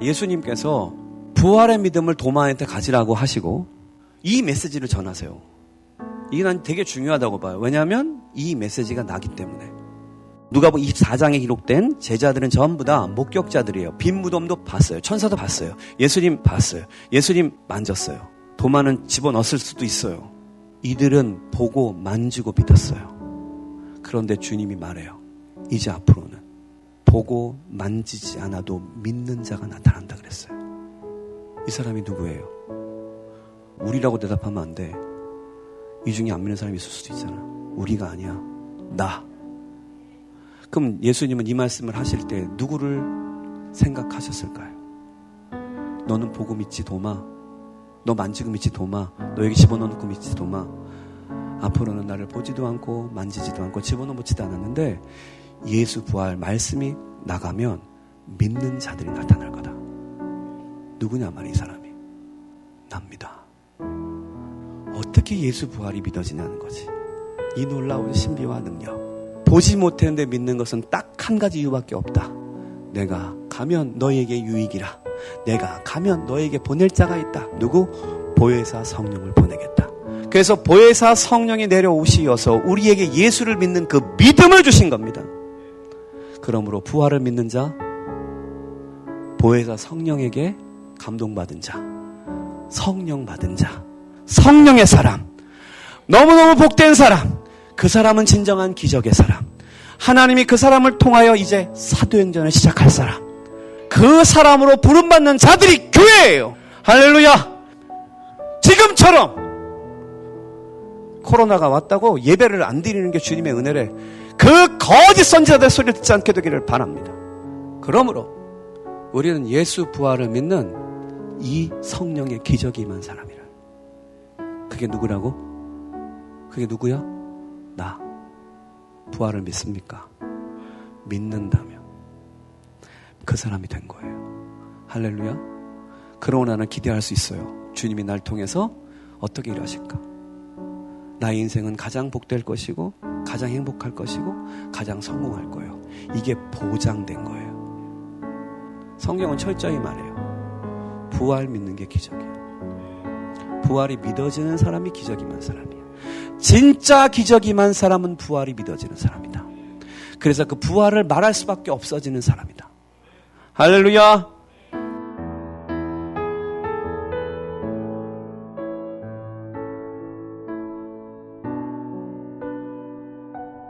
예수님께서 부활의 믿음을 도마한테 가지라고 하시고 이 메시지를 전하세요. 이게 난 되게 중요하다고 봐요. 왜냐하면 이 메시지가 나기 때문에. 누가복 24장에 기록된 제자들은 전부 다 목격자들이에요. 빈 무덤도 봤어요. 천사도 봤어요. 예수님 봤어요. 예수님 만졌어요. 도마는 집어넣었을 수도 있어요. 이들은 보고 만지고 믿었어요. 그런데 주님이 말해요. 이제 앞으로는 보고 만지지 않아도 믿는 자가 나타난다 그랬어요. 이 사람이 누구예요? 우리라고 대답하면 안 돼. 이 중에 안 믿는 사람이 있을 수도 있잖아. 우리가 아니야. 나. 그럼 예수님은 이 말씀을 하실 때 누구를 생각하셨을까요? 너는 보고 믿지 도마. 너 만지고 믿지 도마. 너에게 집어넣고 믿지 도마. 앞으로는 나를 보지도 않고 만지지도 않고 집어넣지도 않았는데 예수 부활 말씀이 나가면 믿는 자들이 나타날 거다. 누구냐 말이 이 사람이. 납니다. 어떻게 예수 부활이 믿어지냐는 거지. 이 놀라운 신비와 능력. 보지 못했는데 믿는 것은 딱 한 가지 이유밖에 없다. 내가 가면 너에게 유익이라. 내가 가면 너에게 보낼 자가 있다. 누구? 보혜사 성령을 보내겠다. 그래서 보혜사 성령이 내려오시어서 우리에게 예수를 믿는 그 믿음을 주신 겁니다. 그러므로 부활을 믿는 자, 보혜사 성령에게 감동받은 자, 성령 받은 자, 성령의 사람, 너무너무 복된 사람, 그 사람은 진정한 기적의 사람, 하나님이 그 사람을 통하여 이제 사도행전을 시작할 사람, 그 사람으로 부름받는 자들이 교회예요. 할렐루야! 지금처럼 코로나가 왔다고 예배를 안 드리는 게 주님의 은혜래. 그 거짓 선지자들 소리를 듣지 않게 되기를 바랍니다. 그러므로 우리는 예수 부활을 믿는 이 성령의 기적이 임한 사람이라. 그게 누구라고? 그게 누구야? 나. 부활을 믿습니까? 믿는다면 그 사람이 된 거예요. 할렐루야. 그러고 나는 기대할 수 있어요. 주님이 날 통해서 어떻게 일하실까? 나의 인생은 가장 복될 것이고, 가장 행복할 것이고, 가장 성공할 거예요. 이게 보장된 거예요. 성경은 철저히 말해요. 부활 믿는 게 기적이에요. 부활이 믿어지는 사람이 기적이만 사람이에요. 진짜 기적이만 사람은 부활이 믿어지는 사람이다. 그래서 그 부활을 말할 수밖에 없어지는 사람이다. 할렐루야!